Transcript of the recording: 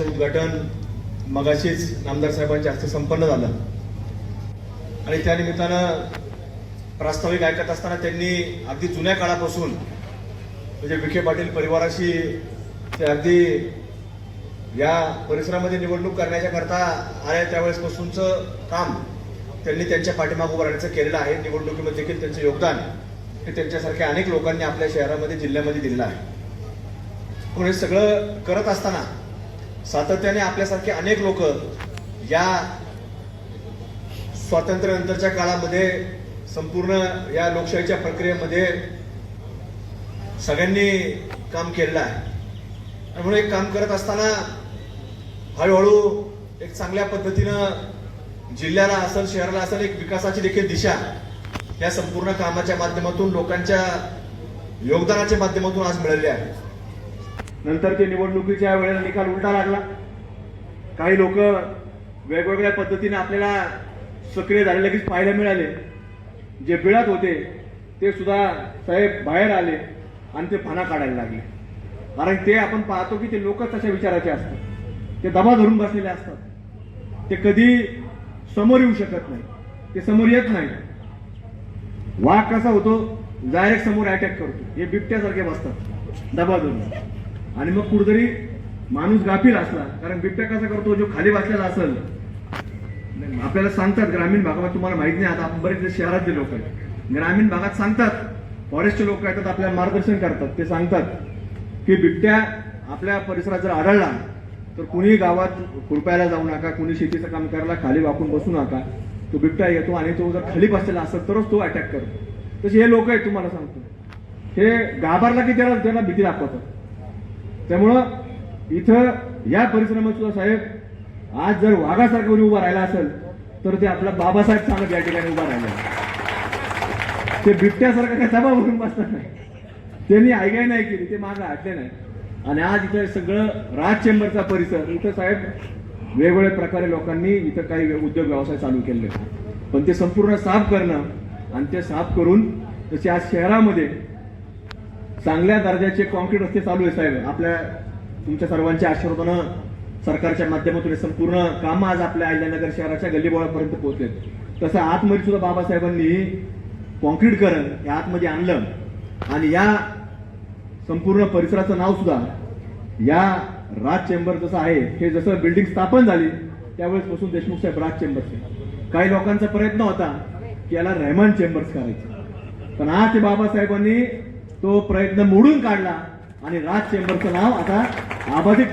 उद्घाटन मगाशीच नामदार साहेबांच्या हस्ते संपन्न झालं. आणि त्या निमित्तानं प्रास्ताविक ऐकत असताना त्यांनी अगदी जुन्या काळापासून म्हणजे विखे पाटील परिवाराशी ते अगदी या परिसरामध्ये निवडणूक करण्याच्या करता आल्या त्यावेळेसपासूनचं काम त्यांनी त्यांच्या पाठीमाग उभं राहण्याचं केलेलं आहे. निवडणुकीमध्ये देखील त्यांचं योगदान हे त्यांच्यासारख्या अनेक लोकांनी आपल्या शहरामध्ये जिल्ह्यामध्ये दिलेलं आहे. पण हे सगळं करत असताना सातत्याने आपल्यासारखे अनेक लोक या स्वातंत्र्यानंतरच्या काळामध्ये संपूर्ण या लोकशाहीच्या प्रक्रियेमध्ये सगळ्यांनी काम केलेलं आहे. त्यामुळे एक काम करत असताना हळूहळू एक चांगल्या पद्धतीनं जिल्ह्याला असेल शहराला असेल एक विकासाची देखील दिशा या संपूर्ण कामाच्या माध्यमातून लोकांच्या योगदानाच्या माध्यमातून आज मिळाली आहे. नंतर ते निवडणुकीच्या वेळेला निकाल उलटा लागला. काही लोक वेगवेगळ्या पद्धतीने आपल्याला सक्रिय झाले लगेच पाहायला मिळाले. जे बिळात होते ते सुद्धा साहेब बाहेर आले आणि ते फाना काढायला लागले. कारण ते आपण पाहतो की ते लोक तशा विचाराचे असतात. ते दबा धरून बसलेले असतात. ते कधी समोर येऊ शकत नाही. ते समोर येत नाही. वाघ कसा होतो? डायरेक्ट समोर अटॅक करतो. हे बिबट्यासारखे बसतात. दबा धरून. आणि मग कुठेतरी माणूस गाफील असला कारण बिबट्या कसा करतो जो खाली बसलेला असेल. आपल्याला सांगतात ग्रामीण भागात तुम्हाला माहीत नाही आता आपण बरेच शहरातले लोक आहेत. ग्रामीण भागात सांगतात फॉरेस्टचे लोक येतात आपल्याला मार्गदर्शन करतात. ते सांगतात की बिबट्या आपल्या परिसरात जर आढळला तर कुणी गावात खुरपायला जाऊ नका कुणी शेतीचं काम करायला खाली वाकून बसू नका. तो बिबट्या येतो आणि तो जर खाली बसलेला असेल तरच तो अटॅक करतो. तसे हे लोक आहेत तुम्हाला सांगतो. हे घाबरला की त्याला त्याला भीती दाखवतात. त्यामुळं इथं या परिसरामध्ये सुद्धा साहेब आज जर वाघासारखं कोणी उभा राहिला असेल तर ते आपला बाबासाहेब सांगत या ठिकाणी उभा राहिला. ते बिबट्यासारखं काय सभा भरून बसतात नाही. त्यांनी ऐकाय नाही केली ते मागं आटले नाही. आणि आज इथं सगळं राज चेंबरचा परिसर इथं साहेब वेगवेगळ्या प्रकारे लोकांनी इथं काही उद्योग व्यवसाय चालू केले. पण ते संपूर्ण साफ करणं आणि ते साफ करून तसे आज शहरामध्ये चांगल्या दर्जाचे कॉन्क्रीट रस्ते चालू आहे साहेब. आपल्या तुमच्या सर्वांच्या आशीर्वादानं सरकारच्या माध्यमातून हे संपूर्ण काम आज आपल्या अहिल्यानगर शहराच्या गल्लीबोळापर्यंत पोहोचलेत. तसं आतमध्ये सुद्धा बाबासाहेबांनी कॉन्क्रीटकरण हे आतमध्ये आणलं आणि या संपूर्ण परिसराचं नाव सुद्धा या राज चेंबर जसं आहे हे जसं बिल्डिंग स्थापन झाली त्यावेळेस पासून देशमुख साहेब राज चेंबर्स काही लोकांचा प्रयत्न होता की याला रहमान चेंबर्स करायचं. पण आज ते बाबासाहेबांनी तो प्रयत्न मोडून काढला आणि राज चेंबरचं नाव आता आबाधित